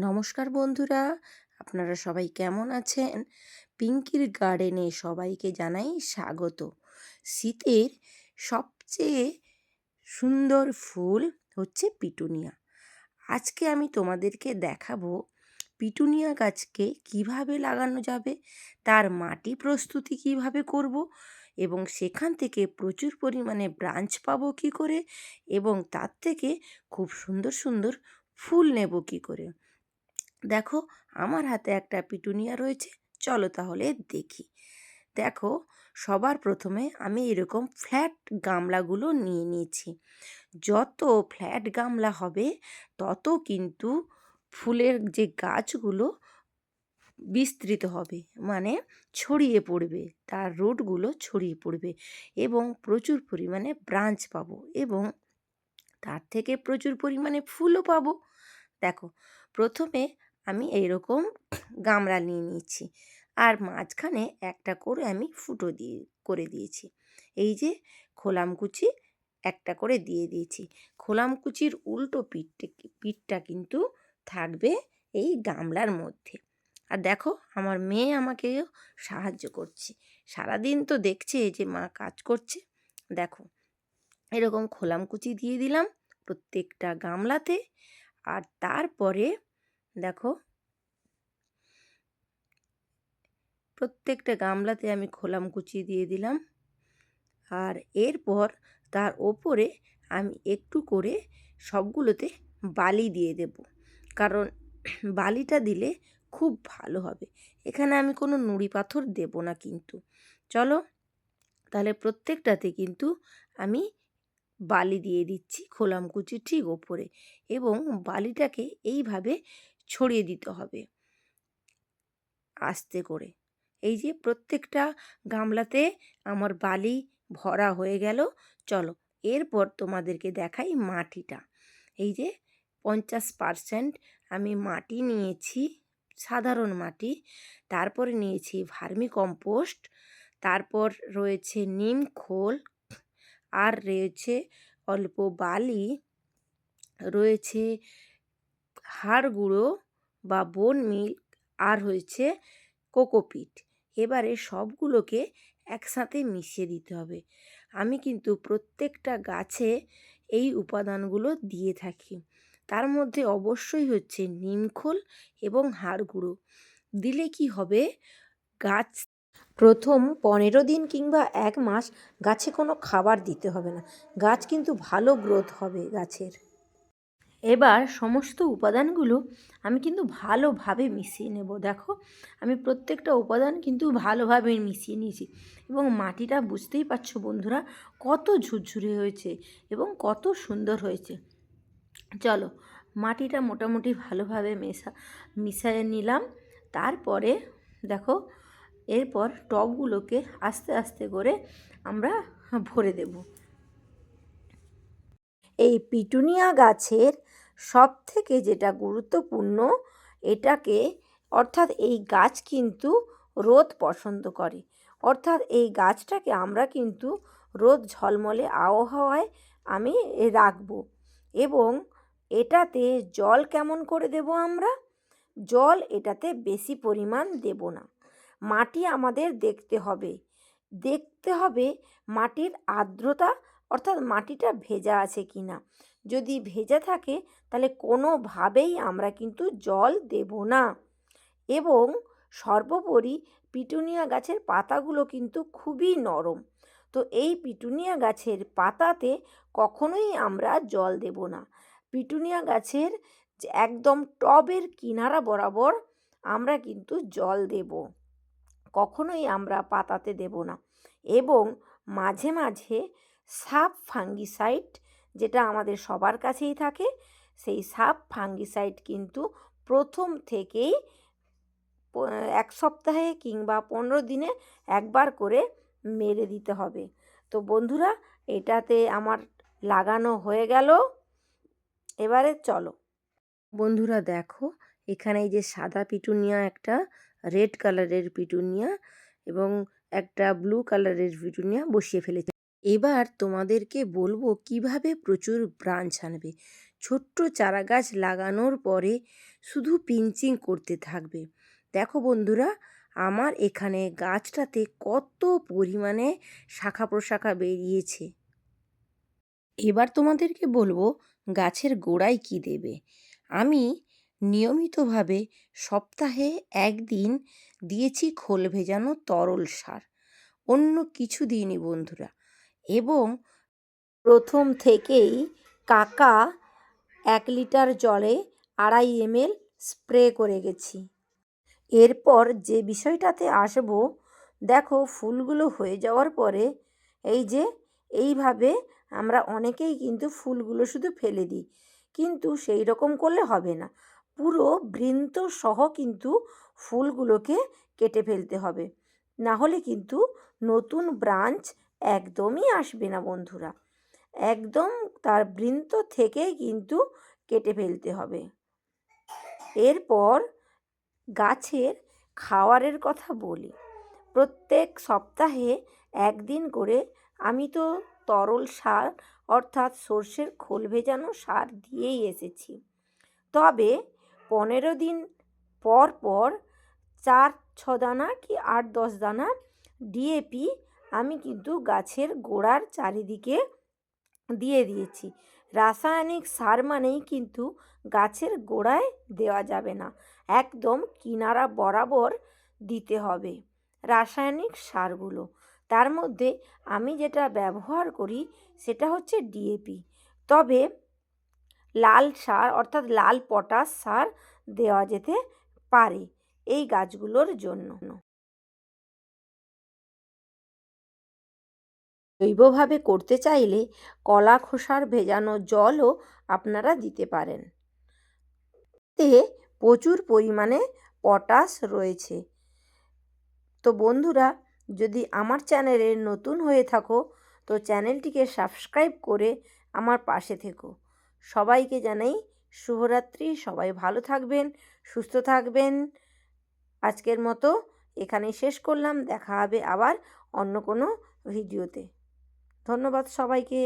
নমস্কার বন্ধুরা, আপনারা সবাই কেমন আছেন? পিঙ্কির গার্ডেনে সবাইকে জানাই স্বাগত। শীতের সবচেয়ে সুন্দর ফুল হচ্ছে পিটুনিয়া। আজকে আমি তোমাদেরকে দেখাবো পিটুনিয়া গাছকে কীভাবে লাগানো যাবে, তার মাটি প্রস্তুতি কীভাবে করব এবং সেখান থেকে প্রচুর পরিমাণে ব্রাঞ্চ পাবো কী করে এবং তার থেকে খুব সুন্দর সুন্দর ফুল নেব কী করে। দেখো, আমার হাতে একটা পিটুনিয়া রয়েছে, চলো তাহলে দেখি। দেখো, সবার প্রথমে আমি এরকম ফ্ল্যাট গামলাগুলো নিয়ে নিয়েছি। যত ফ্ল্যাট গামলা হবে, তত কিন্তু ফুলের যে গাছগুলো বিস্তৃত হবে মানে ছড়িয়ে পড়বে, তার রোডগুলো ছড়িয়ে পড়বে এবং প্রচুর পরিমাণে ব্রাঞ্চ পাবো এবং তার থেকে প্রচুর পরিমাণে ফুলও পাবো। দেখো, প্রথমে আমি এইরকম গামলা নিয়ে নিয়েছি। আর মাঝখানে একটা করে আমি ফুটো দিয়ে, করে দিয়েছি। এই যে খোলামকুচি একটা করে দিয়ে দিয়েছি। খোলামকুচির উল্টো পিঠটা পিঠটা কিন্তু থাকবে এই গামলার মধ্যে। আর দেখো আমার মেয়ে আমাকে সাহায্য করছে। সারাদিন তো দেখছে যে মা কাজ করছে। দেখো এরকম খোলামকুচি দিয়ে দিলাম প্রত্যেকটা গামলাতে। আর তারপরে দেখো। প্রত্যেকটা গামলাতে আমি খোলাম কুচি দিয়ে দিলাম। আর এরপর তার ওপরে আমি একটু করে সবগুলোতে বালি দিয়ে দেব। কারণ বালিটা দিলে খুব ভালো হবে। এখানে আমি কোনো নুড়ি পাথর দেব না কিন্তু। চলো, তাহলে প্রত্যেকটাতে কিন্তু আমি বালি দিয়ে দিচ্ছি, খোলাম কুচি ঠিক ওপরে। এবং বালিটাকে এইভাবে ছড়িয়ে দিতে হবে। আস্তে করে। এই যে প্রত্যেকটা গামলাতে আমার বালি ভরা হয়ে গেল, চলো এরপর তোমাদেরকে দেখাই মাটিটা। এই যে পঞ্চাশ পারসেন্ট আমি মাটি নিয়েছি, সাধারণ মাটি। তারপরে নিয়েছি ভার্মি কম্পোস্ট, তারপর রয়েছে নিম খোল, আর রয়েছে অল্প বালি, রয়েছে হাড় গুঁড়ো বা বোন মিল্ক আর হয়েছে কোকোপিট এবারে সবগুলোকে একসাথে মিশিয়ে দিতে হবে। আমি কিন্তু প্রত্যেকটা গাছে এই উপাদানগুলো দিয়ে থাকি। তার মধ্যে অবশ্যই হচ্ছে নিমখোল এবং হাড় গুঁড়ো। দিলে কি হবে? গাছ প্রথম পনেরো দিন কিংবা এক মাস গাছে কোনো খাবার দিতে হবে না। গাছ কিন্তু ভালো গ্রোথ হবে গাছের। এবার সমস্ত উপাদানগুলো আমি কিন্তু ভালোভাবে মিশিয়ে নেব। দেখো, আমি প্রত্যেকটা উপাদান কিন্তু ভালোভাবে মিশিয়ে নিয়েছি এবং মাটিটা বুঝতেই পারছ বন্ধুরা কত ঝুরঝুরে হয়েছে এবং কত সুন্দর হয়েছে। চলো, মাটিটা মোটামুটি ভালোভাবে মেশা, মিশিয়ে নিলাম। তারপরে দেখো, এরপর টবগুলোকে আস্তে আস্তে করে আমরা ভরে দেব। এই পিটুনিয়া গাছের সব থেকে যেটা গুরুত্বপূর্ণ, এটাকে, অর্থাৎ এই গাছ কিন্তু রোদ পছন্দ করে। অর্থাৎ এই গাছটাকে আমরা কিন্তু রোদ ঝলমলে আবহাওয়ায় আমি রাখব এবং এটাতে জল কেমন করে দেব আমরা? জল এটাতে বেশি পরিমাণ দেব না। মাটি আমাদের দেখতে হবে। দেখতে হবে মাটির আর্দ্রতা, অর্থাৎ মাটিটা ভেজা আছে কি না যদি ভেজা থাকে, তাহলে কোনোভাবেই আমরা কিন্তু জল দেব না। এবং সর্বোপরি পিটুনিয়া গাছের পাতাগুলো কিন্তু খুবই নরম। তো এই পিটুনিয়া গাছের পাতাতে কখনোই আমরা জল দেব না। পিটুনিয়া গাছের একদম টবের কিনারা বরাবর আমরা কিন্তু জল দেব। কখনোই আমরা পাতাতে দেব না। এবং মাঝে মাঝে সাব ফাঙ্গিসাইড যেটা আমাদের সবার কাছেই থাকে, সেই সাব ফাঙ্গিসাইড কিন্তু প্রথম থেকেই এক সপ্তাহে কিংবা পনেরো দিনে একবার করে মেরে দিতে হবে। তো বন্ধুরা, এটাতে আমার লাগানো হয়ে গেল। এবারে চলো। বন্ধুরা দেখো, এখানে এই যে সাদা পিটুনিয়া, একটা রেড কালারের পিটুনিয়া এবং একটা ব্লু কালারের পিটুনিয়া বসিয়ে ফেলেছে। এবার তোমাদেরকে বলব কীভাবে প্রচুর ব্রাঞ্চ আনবে। ছোট্ট চারা গাছ লাগানোর পরে শুধু পিঞ্চিং করতে থাকবে। দেখো বন্ধুরা, আমার এখানে গাছটাতে কত পরিমাণে শাখা প্রশাখা বেরিয়েছে। এবার তোমাদেরকে বলব গাছের গোড়ায় কি দেবে। আমি নিয়মিতভাবে সপ্তাহে একদিন দিয়েছি খোল ভেজানো তরল সার। অন্য কিছু দিইনি বন্ধুরা। এবং প্রথম থেকেই কাকা এক লিটার জলে আড়াই এমএল স্প্রে করে গেছি। এরপর যে বিষয়টাতে আসব, দেখো ফুলগুলো হয়ে যাওয়ার পরে এই যে, এইভাবে আমরা অনেকেই কিন্তু ফুলগুলো শুধু ফেলে দিই, কিন্তু সেই রকম করলে হবে না। পুরো বৃন্ত সহ কিন্তু ফুলগুলোকে কেটে ফেলতে হবে। না হলে কিন্তু নতুন ব্রাঞ্চ একদমই আসবে না বন্ধুরা। একদম তার বৃন্ত থেকেই কিন্তু কেটে ফেলতে হবে। এরপর গাছের খাওয়ারের কথা বলি। প্রত্যেক সপ্তাহে একদিন করে আমি তো তরল সার অর্থাৎ সর্ষের খোল ভেজানো সার দিয়েই এসেছি। তবে পনেরো দিন পর পর চার ছ দানা কি আট দশ দানা ডিএপি আমি কিন্তু গাছের গোড়ার চারিদিকে দিয়ে দিয়েছি। রাসায়নিক সার মানেই কিন্তু গাছের গোড়ায় দেওয়া যাবে না, একদম কিনারা বরাবর দিতে হবে রাসায়নিক সারগুলো। তার মধ্যে আমি যেটা ব্যবহার করি সেটা হচ্ছে ডিএপি তবে লাল সার অর্থাৎ লাল পটাশ সার দেওয়া যেতে পারে এই গাছগুলোর জন্য। জৈবভাবে করতে চাইলে কলা, খোসার ভেজানো জলও আপনারা দিতে পারেন। তে প্রচুর পরিমাণে পটাশ রয়েছে। তো বন্ধুরা, যদি আমার চ্যানেলে নতুন হয়ে থাকো, তো চ্যানেলটিকে সাবস্ক্রাইব করে আমার পাশে থেকো। সবাইকে জানাই শুভরাত্রি, সবাই ভালো থাকবেন, সুস্থ থাকবেন। আজকের মতো এখানেই শেষ করলাম, দেখা হবে আবার অন্য কোনো ভিডিওতে। ধন্যবাদ সবাইকে।